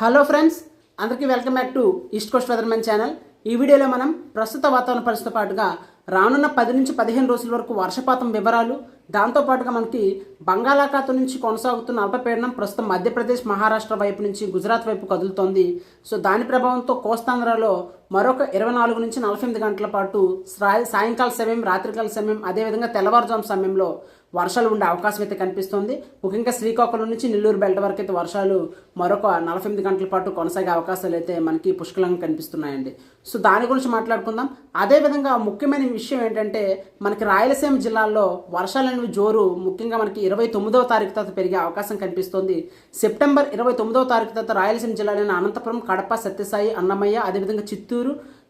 Hello friends అందరికీ welcome back to east coast weathermen channel. ఈ వీడియోలో మనం ప్రస్తుత వాతావరణ పరిస్థితితో పాటుగా రానున్న పది నుంచి పదిహేను రోజుల వరకు వర్షపాతం వివరాలు దాంతోపాటుగా మనకి బంగాళాఖాతం నుంచి కొనసాగుతున్న అల్పపీడనం ప్రస్తుతం మధ్యప్రదేశ్ మహారాష్ట్ర వైపు నుంచి గుజరాత్ వైపు కదులుతోంది. సో దాని ప్రభావంతో కోస్తాంధ్రలో మరొక ఇరవై నాలుగు నుంచి నలభై ఎనిమిది గంటల పాటు సాయ- సాయంకాల సమయం రాత్రికాల సమయం అదేవిధంగా తెల్లవారుజాము సమయంలో వర్షాలు ఉండే అవకాశం అయితే కనిపిస్తుంది. ముఖ్యంగా శ్రీకాకుళం నుంచి నెల్లూరు బెల్ట్ వరకు అయితే వర్షాలు మరొక నలభై ఎనిమిది గంటల పాటు కొనసాగే అవకాశాలు అయితే మనకి పుష్కలంగా కనిపిస్తున్నాయండి. సో దాని గురించి మాట్లాడుకుందాం. అదేవిధంగా ముఖ్యమైన విషయం ఏంటంటే మనకి రాయలసీమ జిల్లాల్లో వర్షాలు అనేవి జోరు ముఖ్యంగా మనకి ఇరవై తొమ్మిదవ తారీఖు తర్వాత పెరిగే అవకాశం కనిపిస్తుంది. సెప్టెంబర్ ఇరవై తొమ్మిదవ తారీఖు తర్వాత రాయలసీమ జిల్లాలైన అనంతపురం కడప సత్యసాయి అన్నమయ్య అదేవిధంగా చిత్తూరు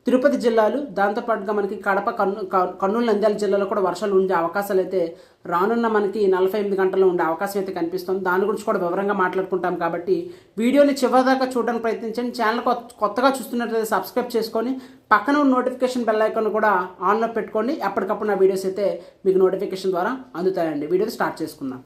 తిరుపతి జిల్లాలు. దాంతోపాటుగా మనకి కడప కర్నూ క- కర్నూలు నంద్యాల జిల్లాలో కూడా వర్షాలు ఉండే అవకాశాలు అయితే రానున్న మనకి నలభై ఎనిమిది గంటల్లో ఉండే అవకాశం అయితే కనిపిస్తుంది. దాని గురించి కూడా వివరంగా మాట్లాడుకుంటాం కాబట్టి వీడియోని చివరిదాకా చూడడానికి ప్రయత్నించండి. ఛానల్ కొత్త- కొత్తగా చూస్తున్నట్లయితే సబ్స్క్రైబ్ చేసుకొని పక్కన ఉన్న నోటిఫికేషన్ బెల్ ఐకాన్ కూడా ఆన్లో పెట్టుకోండి. ఎప్పటికప్పుడు నా వీడియోస్ అయితే మీకు నోటిఫికేషన్ ద్వారా అందుతాయండి. వీడియో స్టార్ట్ చేసుకుందాం.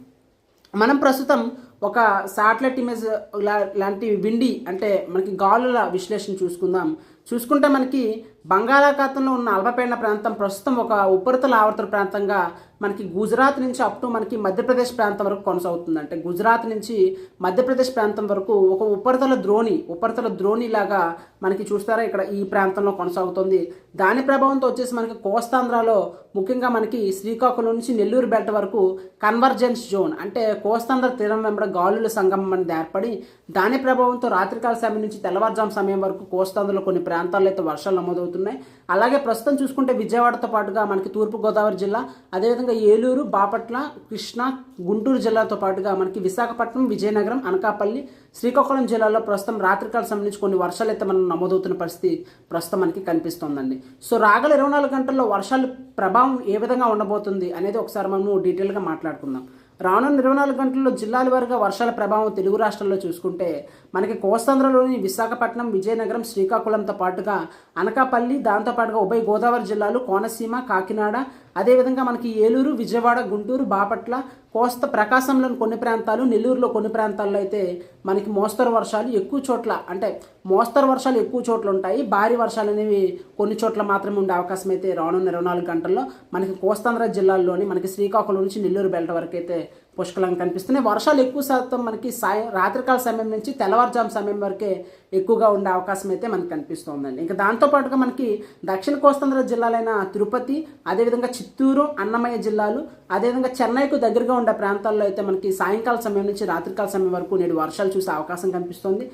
మనం ప్రస్తుతం ఒక శాటిలైట్ ఇమేజ్ లా- లాంటి విండి అంటే మనకి గాలుల విశ్లేషణ చూసుకుందాం. చూసుకుంటే మనకి బంగాళాఖాతంలో ఉన్న అల్పపీడన ప్రాంతం ప్రస్తుతం ఒక ఉపరితల ఆవర్తన ప్రాంతంగా మనకి గుజరాత్ నుంచి అప్ టు మనకి మధ్యప్రదేశ్ ప్రాంతం వరకు కొనసాగుతుంది. అంటే గుజరాత్ నుంచి మధ్యప్రదేశ్ ప్రాంతం వరకు ఒక ఉపరితల ద్రోణి ఉపరితల ద్రోణి లాగా మనకి చూస్తారా? ఇక్కడ ఈ ప్రాంతంలో కొనసాగుతుంది. దాని ప్రభావంతో వచ్చేసి మనకి కోస్తాంధ్రలో ముఖ్యంగా మనకి శ్రీకాకుళం నుంచి నెల్లూరు బెల్ట్ వరకు కన్వర్జెన్స్ జోన్ అంటే కోస్తాంధ్ర తీరం వెంబడ గాలుల సంగమం అనేది ఏర్పడి దాని ప్రభావంతో రాత్రికాల సమయం నుంచి తెల్లవారుజాము సమయం వరకు కోస్తాంధ్రలో కొన్ని ప్రాంతాల్లో అయితే వర్షాలు జరుగుతున్నాయి. అలాగే ప్రస్తుతం చూసుకుంటే విజయవాడతో పాటుగా మనకి తూర్పుగోదావరి జిల్లా అదేవిధంగా ఏలూరు బాపట్ల కృష్ణా గుంటూరు జిల్లాతో పాటుగా మనకి విశాఖపట్నం విజయనగరం అనకాపల్లి శ్రీకాకుళం జిల్లాలో ప్రస్తుతం రాత్రికాల సంబంధించి కొన్ని వర్షాలు అయితే మనం నమోదవుతున్న పరిస్థితి ప్రస్తుతం మనకి కనిపిస్తోందండి. సో రాగల ఇరవై నాలుగు గంటల్లో వర్షాలు ప్రభావం ఏ విధంగా ఉండబోతుంది అనేది ఒకసారి మనము డీటెయిల్గా మాట్లాడుకుందాం. రానున్న ఇరవై నాలుగు గంటల్లో జిల్లాల వారీగా వర్షాల ప్రభావం తెలుగు రాష్ట్రాల్లో చూసుకుంటే మనకి కోస్తాంధ్రలోని విశాఖపట్నం విజయనగరం శ్రీకాకుళంతో పాటుగా అనకాపల్లి దాంతోపాటుగా ఉభయ గోదావరి జిల్లాలు కోనసీమ కాకినాడ అదేవిధంగా మనకి ఏలూరు విజయవాడ గుంటూరు బాపట్ల కోస్త ప్రకాశంలోని కొన్ని ప్రాంతాలు నెల్లూరులో కొన్ని ప్రాంతాల్లో అయితే మనకి మోస్తరు వర్షాలు ఎక్కువ చోట్ల అంటే మోస్తరు వర్షాలు ఎక్కువ చోట్ల ఉంటాయి. భారీ వర్షాలు అనేవి కొన్ని చోట్ల మాత్రమే ఉండే అవకాశం అయితే రానున్న ఇరవై నాలుగు గంటల్లో. మనకి కోస్తాంధ్ర జిల్లాల్లోని మనకి శ్రీకాకుళం నుంచి నెల్లూరు బెల్ట్ వరకు అయితే పుష్కలంగా కనిపిస్తున్నాయి వర్షాలు ఎక్కువ శాతం మనకి సాయం రాత్రికాల సమయం నుంచి తెల్లవారుజాము సమయం వరకే ఎక్కువగా ఉండే అవకాశం అయితే మనకి కనిపిస్తోందండి. ఇంకా దాంతోపాటుగా మనకి దక్షిణ కోస్తాంధ్ర జిల్లాలైన తిరుపతి అదేవిధంగా చిత్తూరు అన్నమయ్య జిల్లాలు అదేవిధంగా చెన్నైకు దగ్గరగా ఉండే ప్రాంతాల్లో అయితే మనకి సాయంకాల సమయం నుంచి రాత్రికాల సమయం వరకు నేడు వర్షాలు చూసే అవకాశం కనిపిస్తోంది.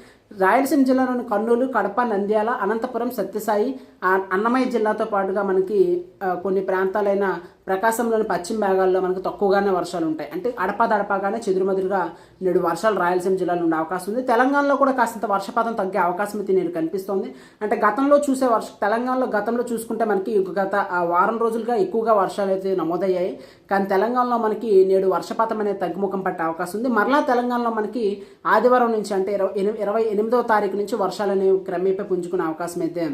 రాయలసీమ జిల్లాలోని కర్నూలు కడప నంద్యాల అనంతపురం సత్యసాయి అన్నమయ్య జిల్లాతో పాటుగా మనకి కొన్ని ప్రాంతాలైన ప్రకాశంలోని పశ్చిమ భాగాల్లో మనకు తక్కువగానే వర్షాలు ఉంటాయి. అంటే అడపాదడపాగానే చెదురుమదురుగా నేడు వర్షాలు రాయలసీమ జిల్లాలో ఉండే అవకాశం ఉంది. తెలంగాణలో కూడా కాస్తంత వర్షపాతం తగ్గే అవకాశం అయితే నేను కనిపిస్తోంది. అంటే గతంలో చూసే వర్ష తెలంగాణలో గతంలో చూసుకుంటే మనకి గత ఆ వారం రోజులుగా ఎక్కువగా వర్షాలు అయితే నమోదయ్యాయి. కానీ తెలంగాణలో మనకి నేడు వర్షపాతం అనేది తగ్గుముఖం పట్టే అవకాశం ఉంది. మరలా తెలంగాణలో మనకి ఆదివారం నుంచి అంటే ఇరవై ఇరవై ఎనిమిదవ తారీఖు నుంచి వర్షాలు అనేవి క్రమేపీ పుంజుకునే అవకాశం అయితే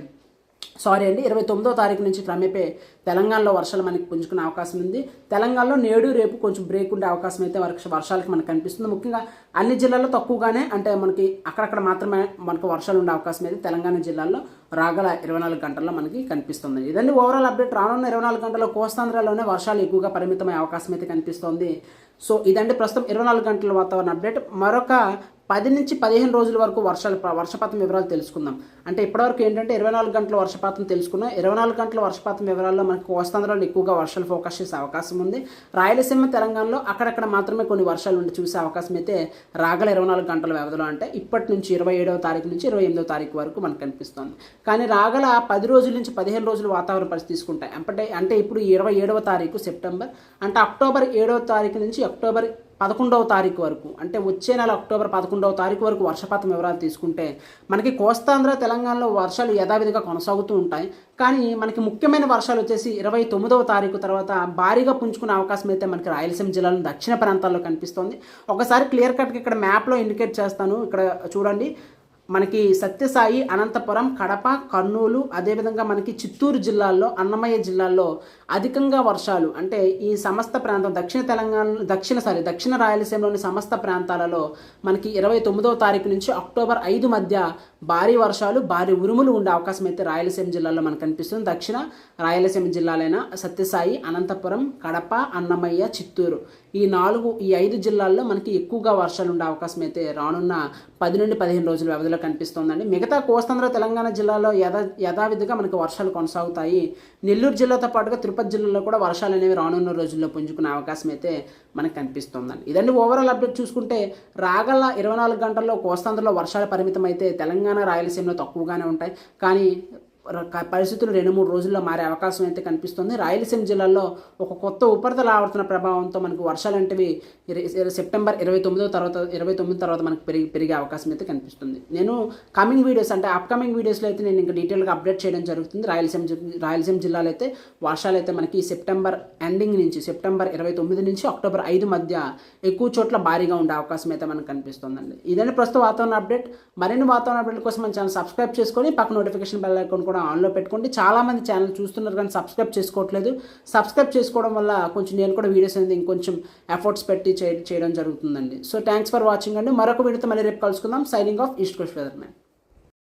సారీ అండి ఇరవై తొమ్మిదో తారీఖు నుంచి క్రమేపే తెలంగాణలో వర్షాలు మనకి పుంజుకునే అవకాశం ఉంది. తెలంగాణలో నేడు రేపు కొంచెం బ్రేక్ ఉండే అవకాశం అయితే వర్ష వర్షాలకి మనకు కనిపిస్తుంది. ముఖ్యంగా అన్ని జిల్లాల్లో తక్కువగానే అంటే మనకి అక్కడక్కడ మాత్రమే మనకు వర్షాలు ఉండే అవకాశం అయితే తెలంగాణ జిల్లాల్లో రాగల ఇరవై నాలుగు గంటల్లో మనకి కనిపిస్తుంది. ఇదండి ఓవరాల్ అప్డేట్ రానున్న ఇరవై నాలుగు గంటల్లో కోస్తాంధ్రలోనే వర్షాలు ఎక్కువగా పరిమితమయ్యే అవకాశం అయితే కనిపిస్తోంది. సో ఇదండి ప్రస్తుతం ఇరవై నాలుగు గంటల వాతావరణ అప్డేట్ మరొక పది నుంచి పదిహేను రోజుల వరకు వర్షాలు వర్షపాతం వివరాలు తెలుసుకుందాం. అంటే ఇప్పటివరకు ఏంటంటే ఇరవై నాలుగు గంటల వర్షపాతం తెలుసుకున్నాం. ఇరవై నాలుగు గంటల వర్షపాతం వివరాల్లో మనకు కోస్తాంధ్రలో ఎక్కువగా వర్షాలు ఫోకస్ చేసే అవకాశం ఉంది. రాయలసీమ తెలంగాణలో అక్కడక్కడ మాత్రమే కొన్ని వర్షాలు ఉండి చూసే అవకాశం అయితే రాగల ఇరవై నాలుగు గంటల వ్యవధిలో అంటే ఇప్పటి నుంచి ఇరవై ఏడవ తారీఖు నుంచి ఇరవై ఎనిమిదవ తారీఖు వరకు మనకు కనిపిస్తుంది. కానీ రాగల పది రోజుల నుంచి పదిహేను రోజులు వాతావరణ పరిస్థితి తీసుకుంటాయి అంటే అంటే ఇప్పుడు ఇరవై ఏడవ తారీఖు సెప్టెంబర్ అంటే అక్టోబర్ ఏడవ తారీఖు నుంచి అక్టోబర్ పదకొండవ తారీఖు వరకు అంటే వచ్చే నెల అక్టోబర్ పదకొండవ తారీఖు వరకు వర్షపాతం వివరాలు తీసుకుంటే మనకి కోస్తాంధ్ర తెలంగాణలో వర్షాలు యథావిధిగా కొనసాగుతూ ఉంటాయి. కానీ మనకి ముఖ్యమైన వర్షాలు వచ్చేసి ఇరవై తొమ్మిదవ తారీఖు తర్వాత భారీగా పుంజుకునే అవకాశం అయితే మనకి రాయలసీమ జిల్లాలో దక్షిణ ప్రాంతాల్లో కనిపిస్తోంది. ఒకసారి క్లియర్ కట్గా ఇక్కడ మ్యాప్లో ఇండికేట్ చేస్తాను. ఇక్కడ చూడండి. మనకి సత్యసాయి అనంతపురం కడప కర్నూలు అదేవిధంగా మనకి చిత్తూరు జిల్లాల్లో అన్నమయ్య జిల్లాల్లో అధికంగా వర్షాలు. అంటే ఈ సమస్త ప్రాంతం దక్షిణ తెలంగాణ దక్షిణ సారీ దక్షిణ రాయలసీమలోని సమస్త ప్రాంతాలలో మనకి ఇరవై తొమ్మిదవ తారీఖు నుంచి అక్టోబర్ ఐదు మధ్య భారీ వర్షాలు భారీ ఉరుములు ఉండే అవకాశం అయితే రాయలసీమ జిల్లాలో మనకు కనిపిస్తుంది. దక్షిణ రాయలసీమ జిల్లాలైన సత్యసాయి అనంతపురం కడప అన్నమయ్య చిత్తూరు. ఈ నాలుగు ఈ ఐదు జిల్లాల్లో మనకి ఎక్కువగా వర్షాలు ఉండే అవకాశం అయితే రానున్న పది నుండి పదిహేను రోజుల వ్యవధిలో కనిపిస్తోందండి. మిగతా కోస్తాంధ్ర తెలంగాణ జిల్లాలో యథా యథావిధిగా మనకి వర్షాలు కొనసాగుతాయి. నెల్లూరు జిల్లాతో పాటుగా తిరుపతి జిల్లాలో కూడా వర్షాలు అనేవి రానున్న రోజుల్లో పుంజుకునే అవకాశం అయితే మనకు కనిపిస్తుందండి. ఇదండి ఓవరాల్ అప్డేట్ చూసుకుంటే రాగల ఇరవై నాలుగు గంటల్లో కోస్తాంధ్రలో వర్షాలు పరిమితం అయితే తెలంగాణ రాయలసీమలో తక్కువగానే ఉంటాయి. కానీ పరిస్థితులు రెండు మూడు రోజుల్లో మారే అవకాశం అయితే కనిపిస్తుంది. రాయలసీమ జిల్లాలో ఒక కొత్త ఉపరితల ఆవర్తన ప్రభావంతో మనకు వర్షాలు సెప్టెంబర్ ఇరవై తొమ్మిదో తర్వాత ఇరవై తొమ్మిది తర్వాత మనకు పెరిగి పెరిగే అవకాశం అయితే కనిపిస్తుంది. నేను కమింగ్ వీడియోస్ అంటే అప్కమింగ్ వీడియోస్లో అయితే నేను ఇంకా డీటెయిల్గా అప్డేట్ చేయడం జరుగుతుంది. రాయలసీమ రాయలసీమ జిల్లాలో అయితే వర్షాలు అయితే మనకి సెప్టెంబర్ ఎండింగ్ నుంచి సెప్టెంబర్ ఇరవై తొమ్మిది నుంచి అక్టోబర్ ఐదు మధ్య ఎక్కువ చోట్ల భారీగా ఉండే అవకాశం అయితే మనకు కనిపిస్తుందండి. ఇదండి ప్రస్తుత వాతావరణ అప్డేట్ మరిన్ని వాతావరణ అప్డేట్ కోసం మన ఛానల్ సబ్స్క్రైబ్ చేసుకొని పక్క నోటిఫికేషన్ బెల్ ఐకాన్ కూడా ఆన్లో పెట్టుకోండి. చాలా మంది ఛానల్ చూస్తున్నారు కానీ సబ్స్క్రైబ్ చేసుకోవట్లేదు. సబ్స్క్రైబ్ చేసుకోవడం వల్ల కొంచెం నేను కూడా వీడియోస్ అనేది ఇంకొంచెం ఎఫర్ట్స్ పెట్టి చేయడం జరుగుతుందండి. సో థ్యాంక్స్ ఫర్ వాచింగ్ అండి. మరొక వీడియోతో మళ్ళీ రేపు కలుసుకుందాం. Signing off east coast weather man